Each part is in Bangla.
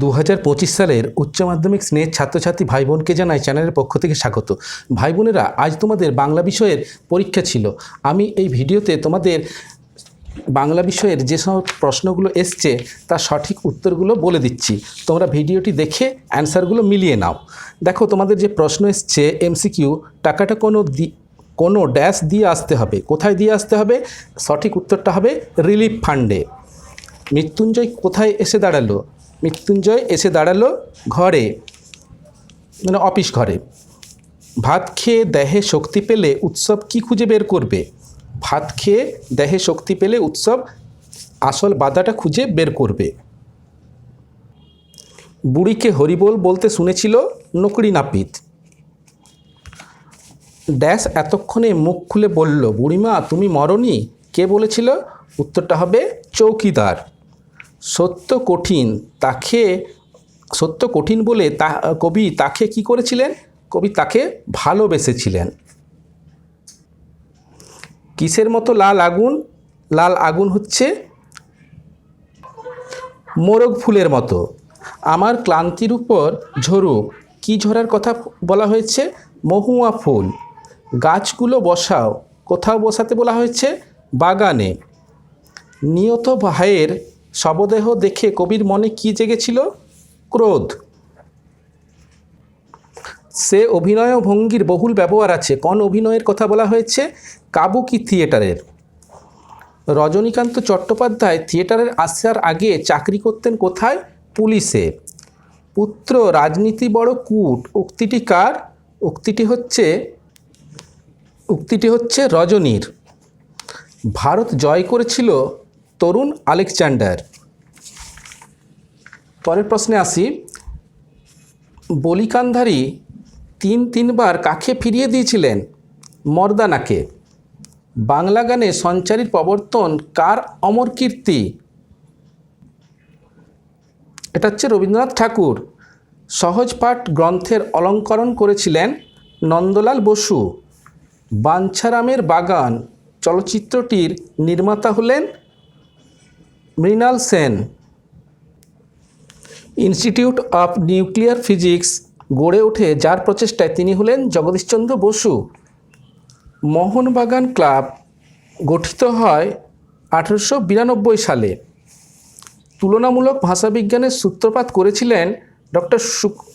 দু হাজার পঁচিশ সালের উচ্চ মাধ্যমিক স্নেহ ছাত্রছাত্রী ভাই বোনকে জানাই চ্যানেলের পক্ষ থেকে স্বাগত। ভাই বোনেরা আজ তোমাদের বাংলা বিষয়ের পরীক্ষা ছিল। আমি এই ভিডিওতে তোমাদের বাংলা বিষয়ের যে সব প্রশ্নগুলো এসছে, তার সঠিক উত্তরগুলো বলে দিচ্ছি। তোমরা ভিডিওটি দেখে অ্যান্সারগুলো মিলিয়ে নাও। দেখো, তোমাদের যে প্রশ্ন এসছে, এমসিকিউ, টাকাটা কোনো দি, কোনো ড্যাশ দিয়ে আসতে হবে। কোথায় দিয়ে আসতে হবে? সঠিক উত্তরটা হবে রিলিফ ফান্ডে। মৃত্যুঞ্জয় কোথায় এসে দাঁড়াল? মৃত্যুঞ্জয় এসে দাঁড়াল ঘরে মানে অফিস ঘরে। ভাত খেয়ে দেহে শক্তি পেলে উৎসব কি খুঁজে বের করবে? ভাত খেয়ে দেহে শক্তি পেলে উৎসব আসল বাধাটা খুঁজে বের করবে। বুড়িকে হরিবোল বলতে শুনেছিল নকরি নাপিত। ড্যাশ এতক্ষণে মুখ খুলে বলল, বুড়িমা, তুমি মরনি? কে বলেছিল? উত্তরটা হবে চৌকিদার। সত্য কঠিন, তাকে, সত্য কঠিন বলে তা, কবি তাকে কি করেছিলেন? কবি তাকে ভালোবেসেছিলেন। কিসের মতো লাল আগুন? লাল আগুন হচ্ছে মোরগ ফুলের মতো। আমার ক্লান্তির উপর ঝরুক কি ঝরার কথা বলা হয়েছে? মহুয়া ফুল। গাছগুলো বসাও, কোথাও বসাতে বলা হয়েছে বাগানে। নিয়ত ভাইয়ের শবদেহ দেখে কবির মনে কি জেগেছিল? ক্রোধ। সে অভিনয় ভঙ্গির বহুল ব্যবহার আছে। কোন অভিনয়ের কথা বলা হয়েছে? কাবুকি থিয়েটারের। রজনীকান্ত চট্টোপাধ্যায় থিয়েটারের আসার আগে চাকরি করতেন কোথায়? পুলিশে। পুত্র রাজনীতি বড় কূট। উক্তিটি কার? উক্তিটি হচ্ছে উক্তিটি হচ্ছে রজনীর। ভারত জয় করেছিল তরুণ আলেকজান্ডার। পরের প্রশ্নে আসি। বলিকান্ধারী তিন তিনবার কাকে ফিরিয়ে দিয়েছিলেন মর্দানাকে। বাংলা গানে সঞ্চারীর প্রবর্তন কার অমর কীর্তি? এটা হচ্ছে রবীন্দ্রনাথ ঠাকুর। সহজ পাঠ গ্রন্থের অলঙ্করণ করেছিলেন নন্দলাল বসু। বাঞ্ছারামের বাগান চলচ্চিত্রটির নির্মাতা হলেন Mrinal Sen, institute of nuclear physics, গড়ে ওঠে যার প্রচেষ্টায় তিনি হলেন জগদীশচন্দ্র বসু। মোহনবাগান ক্লাব গঠিত হয় আঠেরোশো বিরানব্বই সালে। তুলনামূলক ভাষাবিজ্ঞানের সূত্রপাত করেছিলেন ডক্টর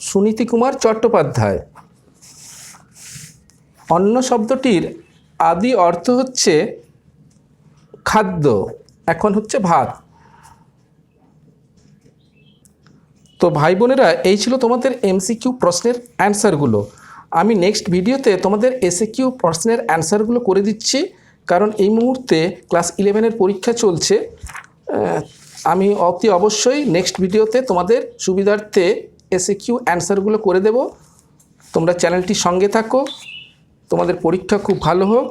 সুনীতি কুমার চট্টোপাধ্যায়। অন্য শব্দটির আদি অর্থ হচ্ছে খাদ্য, এখন হচ্ছে ভাত। তো ভাই বোনেরা, এই ছিল তোমাদের এমসিকিউ প্রশ্নের অ্যান্সারগুলো আমি নেক্সট ভিডিওতে তোমাদের এসএকিউ প্রশ্নের অ্যান্সারগুলো করে দিচ্ছি, কারণ এই মুহূর্তে ক্লাস ইলেভেনের পরীক্ষা চলছে। আমি অতি অবশ্যই নেক্সট ভিডিওতে তোমাদের সুবিধার্থে এসএকিউ অ্যান্সারগুলো করে দেব। তোমরা চ্যানেলটির সঙ্গে থাকো। তোমাদের পরীক্ষা খুব ভালো হোক।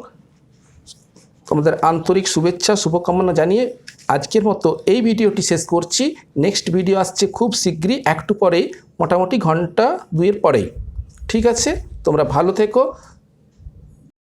তোমাদের আন্তরিক শুভেচ্ছা, শুভকামনা জানিয়ে আজকের মতো এই ভিডিওটি শেষ করছি। নেক্সট ভিডিও আসছে খুব শীঘ্রই, একটু পরেই, মোটামুটি ঘণ্টা দুয়ের পরেই। ঠিক আছে? তোমরা ভালো থেকো।